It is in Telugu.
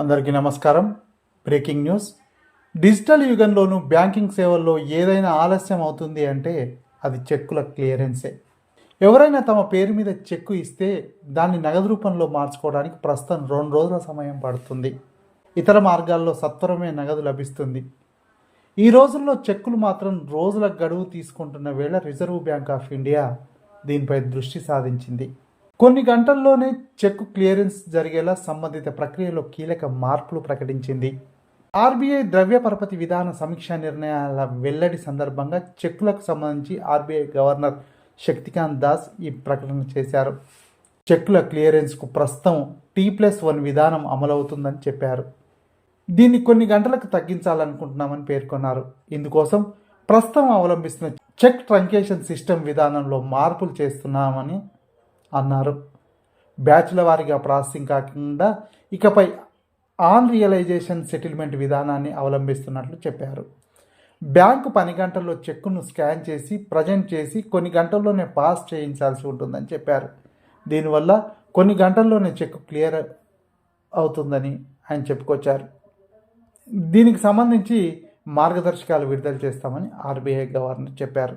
అందరికీ నమస్కారం. Breaking news. డిజిటల్ యుగంలోనూ బ్యాంకింగ్ సేవల్లో ఏదైనా ఆలస్యం అవుతుంది అంటే అది చెక్కుల క్లియరెన్సే. ఎవరైనా తమ పేరు మీద చెక్కు ఇస్తే దాన్ని నగదు రూపంలో మార్చుకోవడానికి ప్రస్తుతం రెండు రోజుల సమయం పడుతుంది. ఇతర మార్గాల్లో సత్వరమే నగదు లభిస్తుంది. ఈ రోజుల్లో చెక్కులు మాత్రం రోజుల గడువు తీసుకుంటున్న వేళ రిజర్వ్ బ్యాంక్ ఆఫ్ ఇండియా దీనిపై దృష్టి సాధించింది. కొన్ని గంటల్లోనే చెక్కు క్లియరెన్స్ జరిగేలా సంబంధిత ప్రక్రియలో కీలక మార్పులు ప్రకటించింది. ఆర్బీఐ ద్రవ్య పరపతి విధాన సమీక్షా నిర్ణయాల వెల్లడి సందర్భంగా చెక్కులకు సంబంధించి ఆర్బీఐ గవర్నర్ శక్తికాంత్ దాస్ ఈ ప్రకటన చేశారు. చెక్కుల క్లియరెన్స్కు ప్రస్తుతం టీ ప్లస్ వన్ విధానం అమలవుతుందని చెప్పారు. దీన్ని కొన్ని గంటలకు తగ్గించాలనుకుంటున్నామని పేర్కొన్నారు. ఇందుకోసం ప్రస్తుతం అవలంబిస్తున్న చెక్ ట్రంకేషన్ సిస్టమ్ విధానంలో మార్పులు చేస్తున్నామని అన్నారు. బ్యాచ్ల వారిగా ప్రాసెసింగ్ కాకుండా ఇకపై ఆన్ రియలైజేషన్ సెటిల్మెంట్ విధానాన్ని అవలంబిస్తున్నట్లు చెప్పారు. బ్యాంకు పని గంటల్లో చెక్కును స్కాన్ చేసి ప్రజెంట్ చేసి కొన్ని గంటల్లోనే పాస్ చేయించాల్సి ఉంటుందని చెప్పారు. దీనివల్ల కొన్ని గంటల్లోనే చెక్ క్లియర్ అవుతుందని ఆయన చెప్పుకొచ్చారు. దీనికి సంబంధించి మార్గదర్శకాలు విడుదల చేస్తామని ఆర్బీఐ గవర్నర్ చెప్పారు.